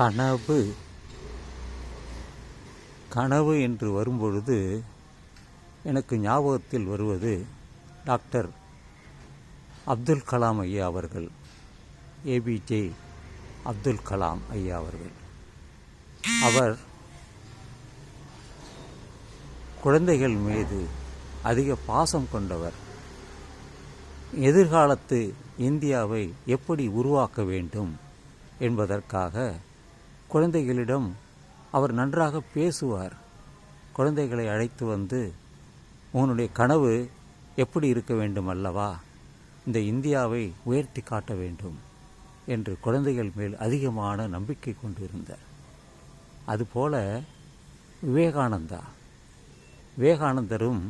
கனவு. கனவு என்று வரும்பொழுது எனக்கு ஞாபகத்தில் வருவது டாக்டர் அப்துல் கலாம் ஐயா அவர்கள் ஏபிஜே அப்துல் கலாம் ஐயா அவர்கள். அவர் குழந்தைகள் மீது அதிக பாசம் கொண்டவர். எதிர்காலத்து இந்தியாவை எப்படி உருவாக்க வேண்டும் என்பதற்காக குழந்தைகளிடம் அவர் நன்றாக பேசுவார். குழந்தைகளை அழைத்து வந்து உன்னுடைய கனவு எப்படி இருக்க வேண்டும் அல்லவா? இந்த இந்தியாவை உயர்த்தி காட்ட வேண்டும் என்று குழந்தைகள் மேல் அதிகமான நம்பிக்கை கொண்டிருந்தார். அதுபோல விவேகானந்தா. விவேகானந்தரும்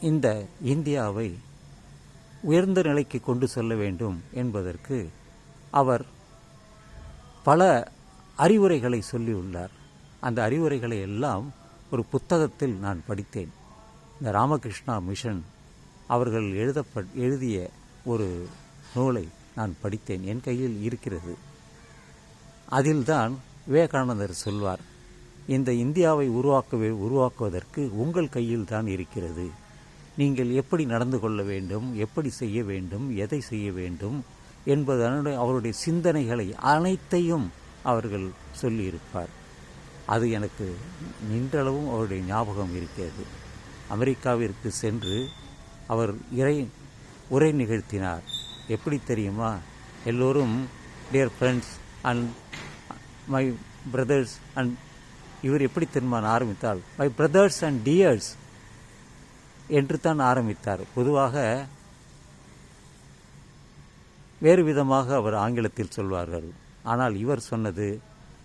இந்த இந்தியாவை உயர்ந்த நிலைக்கு கொண்டு செல்ல வேண்டும் என்பதற்கு அவர் பல அறிவுரைகளை சொல்லியுள்ளார் அந்த அறிவுரைகளை எல்லாம் ஒரு புத்தகத்தில் நான் படித்தேன். இந்த ராமகிருஷ்ணா மிஷன் அவர்கள் எழுதப்ப எழுதிய ஒரு நூலை நான் படித்தேன். என் கையில் இருக்கிறது. அதில்தான் விவேகானந்தர் சொல்வார் இந்த இந்தியாவை உருவாக்கவே உருவாக்குவதற்கு உங்கள் கையில் தான் இருக்கிறது. நீங்கள் எப்படி நடந்து கொள்ள வேண்டும்? எப்படி செய்ய வேண்டும்? எதை செய்ய வேண்டும்? என்பது அவருடைய சிந்தனைகளை அனைத்தையும் அவர்கள் சொல்லியிருப்பார். அது எனக்கு நின்றளவும் அவருடைய ஞாபகம் இருக்கிறது. அமெரிக்காவிற்கு சென்று அவர் இறை உரை நிகழ்த்தினார். எப்படி தெரியுமா? எல்லோரும் dear friends and my brothers and இவர் எப்படி திரும்ப ஆரம்பித்தால் மை பிரதர்ஸ் அண்ட் டியர்ஸ் என்று தான் ஆரம்பித்தார். பொதுவாக வேறு விதமாக அவர் ஆங்கிலத்தில் சொல்வார்கள். ஆனால் இவர் சொன்னது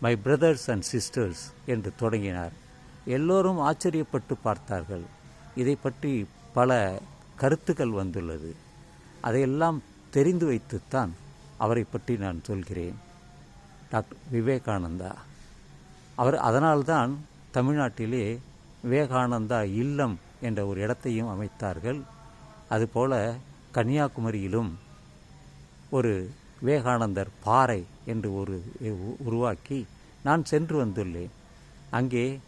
மை பிரதர்ஸ் அண்ட் சிஸ்டர்ஸ் என்று தொடங்கினார். எல்லோரும் ஆச்சரியப்பட்டு பார்த்தார்கள். இதை பற்றி பல கருத்துக்கள் வந்துள்ளது. அதையெல்லாம் தெரிந்து வைத்துத்தான் அவரை பற்றி நான் சொல்கிறேன். டாக்டர் விவேகானந்தா. அவர் அதனால்தான் தமிழ்நாட்டிலே விவேகானந்தா இல்லம் என்ற ஒரு இடத்தையும் அமைத்தார்கள். அதுபோல கன்னியாகுமரியிலும் ஒரு விவேகானந்தர் பாறை என்று ஒரு உருவாக்கி நான் சென்று வந்துள்ளேன். அங்கே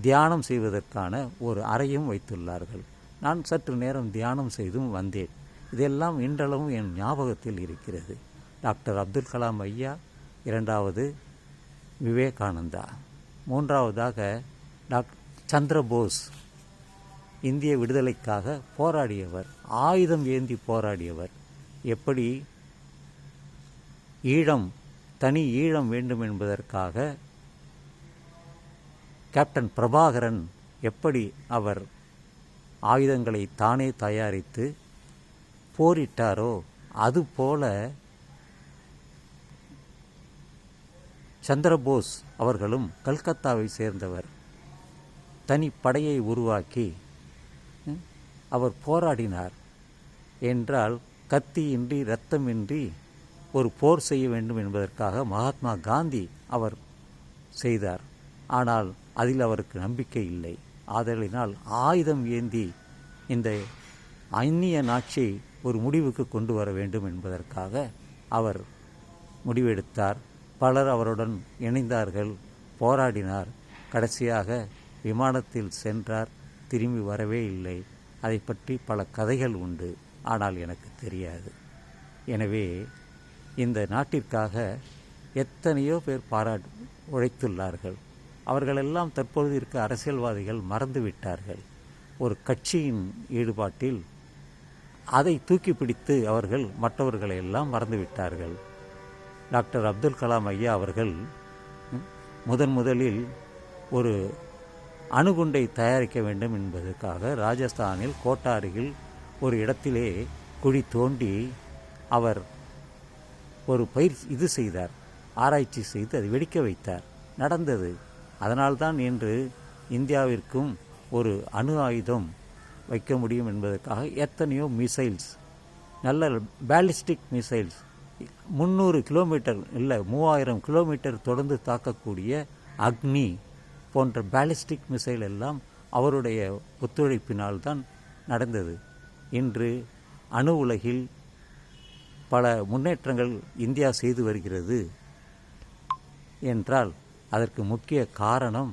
தியானம் செய்வதற்கான ஒரு அறையும் வைத்துள்ளார்கள். நான் சற்று நேரம் தியானம் செய்தும் வந்தேன். இதெல்லாம் இன்றளவும் என் ஞாபகத்தில் இருக்கிறது. டாக்டர் அப்துல் கலாம் ஐயா இரண்டாவது விவேகானந்தா. மூன்றாவதாக டாக்டர் சந்திரபோஸ் இந்திய விடுதலைக்காக போராடியவர் ஆயுதம் ஏந்தி போராடியவர். எப்படி ஈழம் தனி ஈழம் வேண்டும் என்பதற்காக கேப்டன் பிரபாகரன் எப்படி அவர் ஆயுதங்களை தானே தயாரித்து போரிட்டாரோ அதுபோல சந்திரபோஸ் அவர்களும் கல்கத்தாவை சேர்ந்தவர். தனி படையை உருவாக்கி அவர் போராடினார். என்றால் கத்தியின்றி இரத்தமின்றி ஒரு போர் செய்ய வேண்டும் என்பதற்காக மகாத்மா காந்தி அவர் செய்தார். ஆனால் அதில் அவருக்கு நம்பிக்கை இல்லை. ஆதலினால் ஆயுதம் ஏந்தி இந்த அந்நிய நாட்சியை ஒரு முடிவுக்கு கொண்டு வர வேண்டும் என்பதற்காக அவர் முடிவெடுத்தார். பலர் அவருடன் இணைந்தார்கள். போராடினார். கடைசியாக விமானத்தில் சென்றார். திரும்பி வரவே இல்லை. அதை பற்றி பல கதைகள் உண்டு. ஆனால் எனக்கு தெரியாது. எனவே இந்த நாட்டிற்காக எத்தனையோ பேர் பாராட்டு உழைத்துள்ளார்கள். அவர்களெல்லாம் தற்பொழுது இருக்க அரசியல்வாதிகள் மறந்துவிட்டார்கள். ஒரு கட்சியின் ஈடுபாட்டில் அதை தூக்கி பிடித்து அவர்கள் மற்றவர்களை எல்லாம் மறந்துவிட்டார்கள். டாக்டர் அப்துல் கலாம் ஐயா அவர்கள் முதன் முதலில் ஒரு அணுகுண்டை தயாரிக்க வேண்டும் என்பதற்காக ராஜஸ்தானில் கோட்டாரியில் ஒரு இடத்திலே குழி தோண்டி அவர் ஒரு பயிர் இது செய்தார். ஆராய்ச்சி செய்து அதை வெடிக்க வைத்தார். நடந்தது. அதனால்தான் இன்று இந்தியாவிற்கும் ஒரு அணு ஆயுதம் வைக்க முடியும் என்பதற்காக எத்தனையோ மிசைல்ஸ் நல்ல பேலிஸ்டிக் மிசைல்ஸ் முந்நூறு கிலோமீட்டர் இல்லை மூவாயிரம் கிலோமீட்டர் தொடர்ந்து தாக்கக்கூடிய அக்னி போன்ற பேலிஸ்டிக் மிசைல் எல்லாம் அவருடைய ஒத்துழைப்பினால் தான் நடந்தது. இன்று அணு உலகில் பல முன்னேற்றங்கள் இந்தியா செய்து வருகிறது என்றால் அதற்கு முக்கிய காரணம்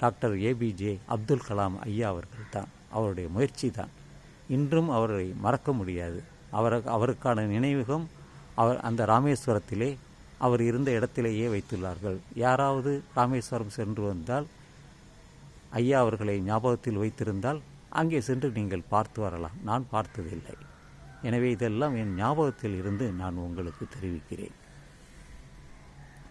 டாக்டர் ஏபிஜே அப்துல் கலாம் ஐயா அவர்கள் தான் அவருடைய முயற்சி தான் இன்றும் அவரை மறக்க முடியாது. அவர் அவருக்கான நினைவகம் அவர் அந்த ராமேஸ்வரத்திலே அவர் இருந்த இடத்திலேயே வைத்துள்ளார்கள். யாராவது ராமேஸ்வரம் சென்று வந்தால் ஐயா அவர்களை ஞாபகத்தில் வைத்திருந்தால் அங்கே சென்று நீங்கள் பார்த்து வரலாம். நான் பார்த்ததில்லை. எனவே இதெல்லாம் என் ஞாபகத்தில் இருந்து நான் உங்களுக்கு தெரிவிக்கிறேன்.